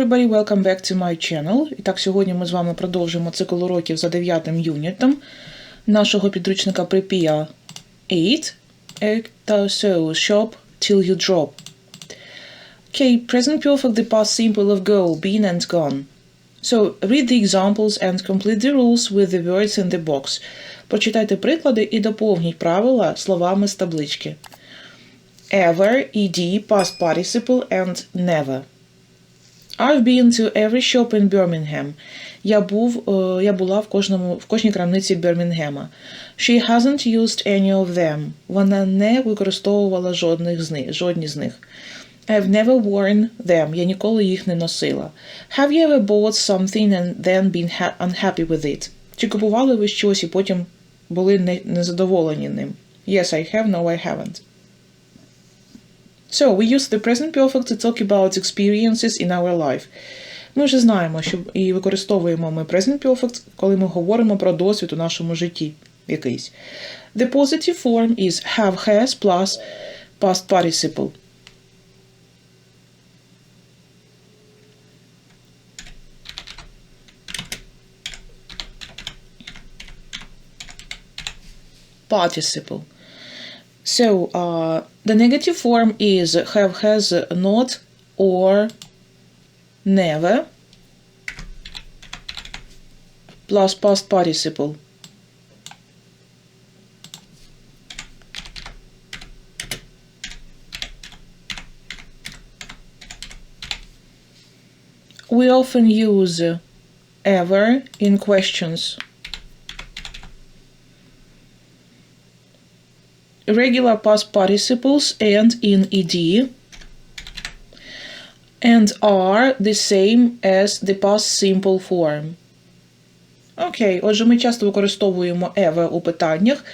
everybody, welcome back to my channel. І так, сьогодні ми з вами продовжуємо цикл уроків за дев'ятим юнітом нашого підручника Prepare 8. So, shop till you drop. Okay, present perfect, the past simple of go, been and gone. So, read the examples and complete the rules with the words in the box. Прочитайте приклади і доповніть правила словами з таблички. Ever, ed, past participle and never. I've been to every shop in Birmingham. Я був, е, я була в кожному в кожній крамниці Бірмінгема. She hasn't used any of them. Вона не використовувала жодних з них, жодні з них. I've never worn them. Я ніколи їх не носила. Have you ever bought something and then been ha- unhappy with it? Чи купували ви щось і потім були не- незадоволені ним? Yes, I have. No, I haven't. So, we use the present perfect to talk about experiences in our life. Ми вже знаємо, що і використовуємо ми present perfect, коли ми говоримо про досвід у нашому житті якийсь. The positive form is have has plus past participle. Participle. So uh, the negative form is have, has, not, or never, plus past participle. We often use ever in questions. Regular past participles and in ed and are the same as the past simple form. Окей, отже, ми часто використовуємо ever у питаннях,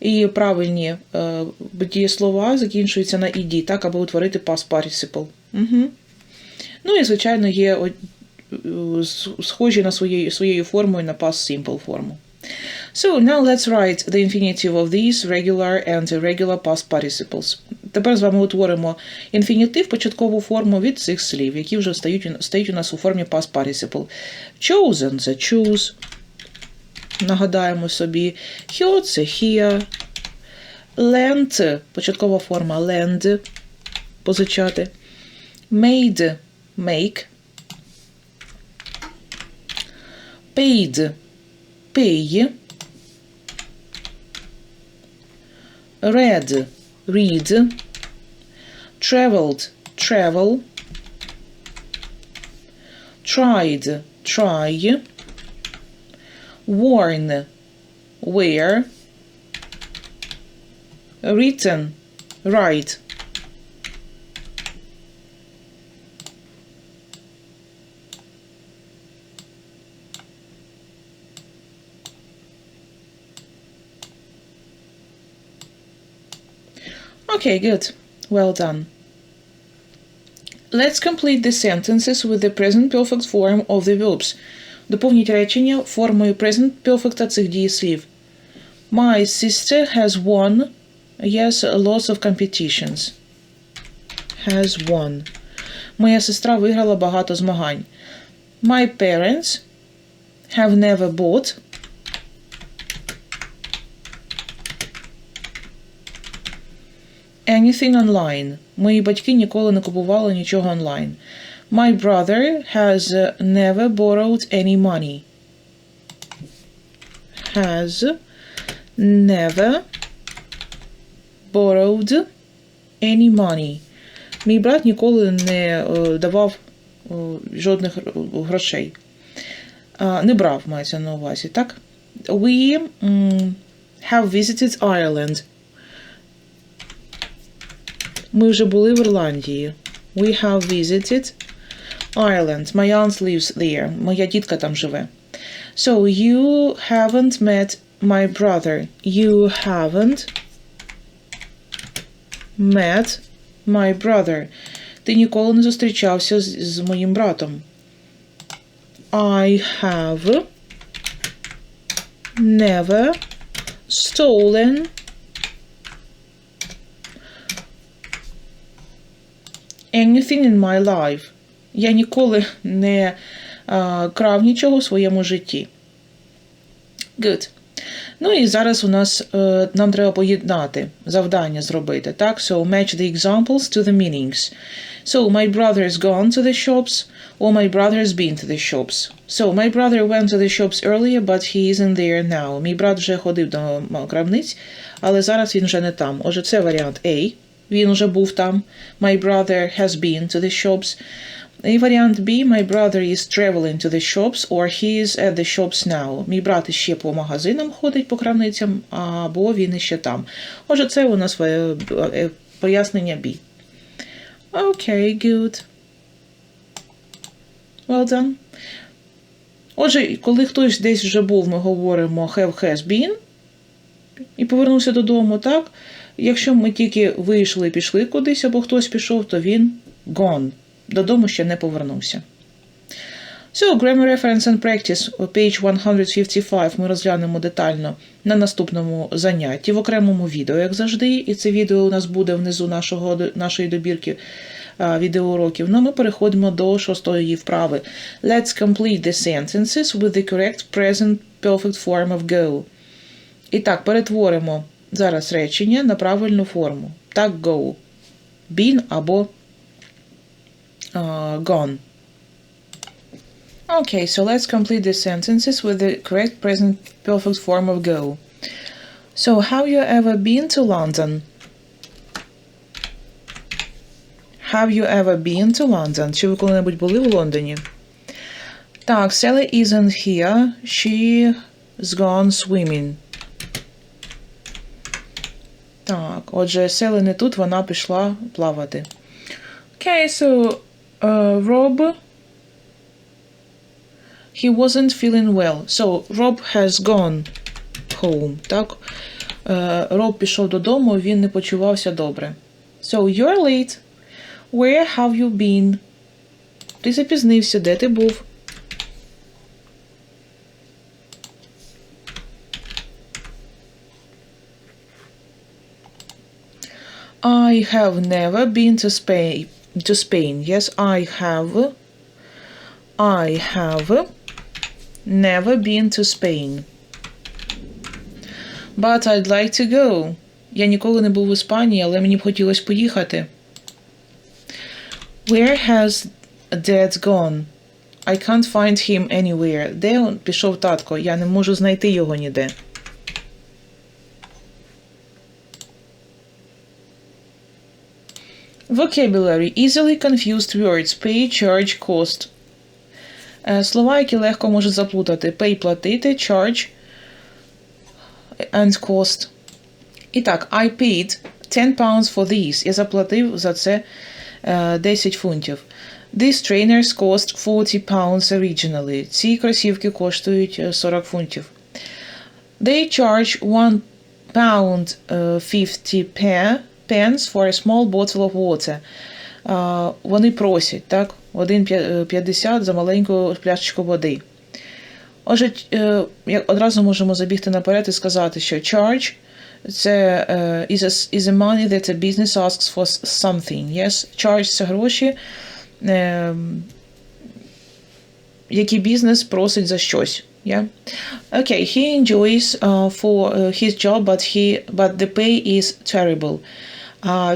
і правильні е, дієслова закінчуються на ed, так, аби утворити past participle. Угу. Ну і, звичайно, є е, схожі на своєю, своєю формою на past simple форму. So now let's write the infinitive of these regular and irregular past participles. Тепер з вами утворимо інфінітив, початкову форму від цих слів, які вже стають, стають у нас у формі past participle. Chosen – це choose. Нагадаємо собі. Heard – це hear. Lent – початкова форма lend. Позичати. Made – make. Paid – pay. Read, read, traveled, travel, tried, try, worn, wear, written, write. Okay, good. Well done. Let's complete the sentences with the present perfect form of the verbs. Доповніть речення формою present perfect цих дієслів. My sister has won yes lots of competitions. Has won. Моя сестра виграла багато змагань. My parents have never bought anything online. Мої батьки ніколи не купували нічого онлайн. My brother has uh, never borrowed any money. Has never borrowed any money. Мій брат ніколи не е, давав е, жодних грошей. Не брав, мається на увазі, так? We have visited Ireland. Ми вже були в Ірландії. We have visited Ireland. My aunt lives there. Моя тітка там живе. So, you haven't met my brother. You haven't met my brother. Ти ніколи не зустрічався з, з моїм братом. I have never stolen anything in my life. Я ніколи не а, крав нічого в своєму житті. Good. Ну і зараз у нас е, нам треба поєднати завдання зробити. Так, so match the examples to the meanings. So my brother has gone to the shops, or my brother has been to the shops. So my brother went to the shops earlier, but he isn't there now. Мій брат вже ходив до крамниць, але зараз він вже не там. Отже, це варіант A. Він вже був там. My brother has been to the shops. І варіант B. My brother is traveling to the shops, or he is at the shops now. Мій брат іще по магазинам ходить по крамницям, або він іще там. Отже, це у нас е, е, пояснення B. Окей, good. Well done. Отже, коли хтось десь вже був, ми говоримо have has been і повернувся додому, так? Якщо ми тільки вийшли і пішли кудись, або хтось пішов, то він gone. Додому ще не повернувся. So, grammar reference and practice, page 155 ми розглянемо детально на наступному занятті в окремому відео, як завжди. І це відео у нас буде внизу нашого, нашої добірки а, відеоуроків. Ну, ми переходимо до шостої вправи. Let's complete the sentences with the correct present perfect form of go. І так, перетворимо зараз речення на правильну форму. Так, go. Been або uh, gone. Okay, so let's complete the sentences with the correct present perfect form of go. So, have you ever been to London? Have you ever been to London? Чи ви коли-небудь були в Лондоні? Так, Sally isn't here. She's gone swimming. Так, отже, Селі не тут, вона пішла плавати. Okay, so uh, Rob he wasn't feeling well. So Rob has gone home. Так? Е, Роб пішов додому, він не почувався добре. So you're late. Where have you been? Ти запізнився, де ти був? I have never been to Spain. To Spain. Yes, I have. I have never been to Spain. But I'd like to go. Я ніколи не був в Іспанії, але мені б хотілося поїхати. Where has Dad gone? I can't find him anywhere. Де он пішов татко? Я не можу знайти його ніде. Vocabulary. Easily confused words. Pay, charge, cost. Е, Слова, які легко можуть заплутати. Pay – платити, charge and cost. І так, I paid 10 pounds for these. Я заплатив за це е, 10 фунтів. These trainers cost 40 pounds originally. Ці кросівки коштують е, 40 фунтів. They charge 1 pound е, 50 pe- pence for a small bottle of water. Вони просять, так? 1,50 за маленьку пляшечку води. Отже, е, одразу можемо забігти наперед і сказати, що charge це е, is, a, is a money that a business asks for something. Yes? Charge це гроші, е, які бізнес просить за щось. Yeah? Okay, he enjoys uh, for uh, his job, but he but the pay is terrible.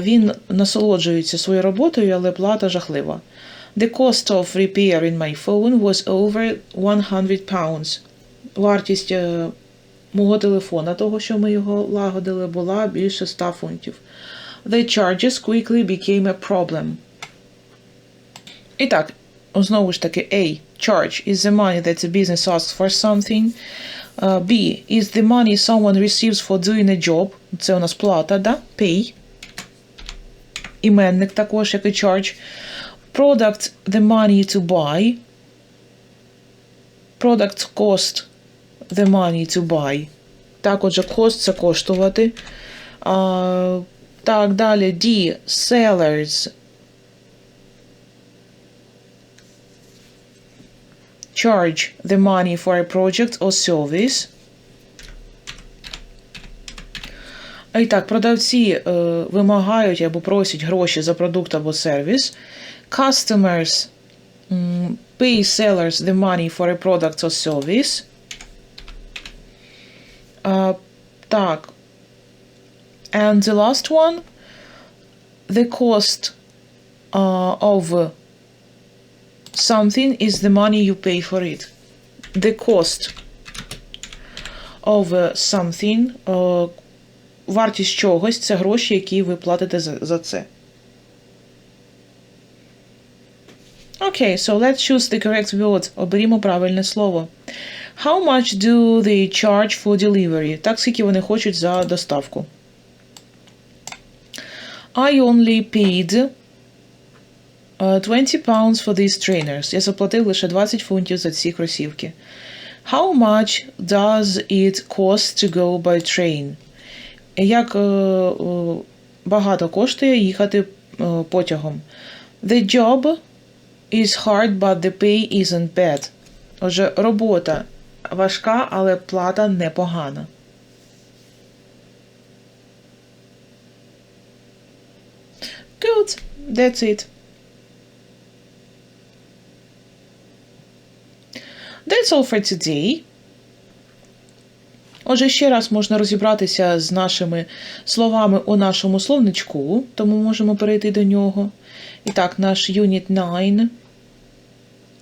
Він насолоджується своєю роботою, але плата жахлива. The cost of repair in my phone was over 100 pounds. Вартість е, мого телефона, того, що ми його лагодили, була більше 100 фунтів. The charges quickly became a problem. І так, знову ж таки, A. Charge is the money that the business asks for something. Uh, B. Is the money someone receives for doing a job. Це у нас плата, да? Pay. Іменник також, як і charge. Product the money to buy. Product cost the money to buy. Так, отже, cost це коштувати. А, так, далі D. Sellers. Charge the money for a project or service. І так, продавці е, вимагають або просять гроші за продукт або сервіс. Customers м, pay sellers the money for a product or service. А, так. And the last one, the cost uh, of something is the money you pay for it. The cost of something, uh, вартість чогось це гроші, які ви платите за, за це. Okay, so let's choose the correct word. Оберімо правильне слово. How much do they charge for delivery? Так, скільки вони хочуть за доставку. I only paid uh, 20 pounds for these trainers. Я заплатив лише 20 фунтів за ці кросівки. How much does it cost to go by train? Як е, багато коштує їхати е, потягом? The job is hard, but the pay isn't bad. Отже, робота важка, але плата непогана. Good. That's it. That's all for today. Отже, ще раз можна розібратися з нашими словами у нашому словничку, тому можемо перейти до нього. І так, наш Unit 9.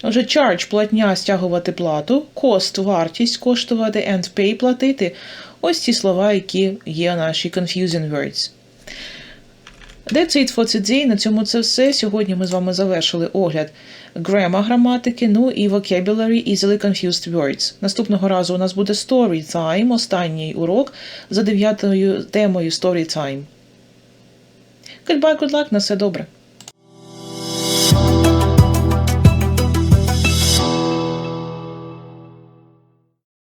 Отже, charge – платня, стягувати плату, cost – вартість, коштувати, and pay – платити. Ось ці слова, які є наші confusing words. That's it for. На цьому це все. Сьогодні ми з вами завершили огляд грема граматики, ну і vocabulary easily confused words. Наступного разу у нас буде story time, останній урок за дев'ятою темою story time. Goodbye, good luck, на все добре.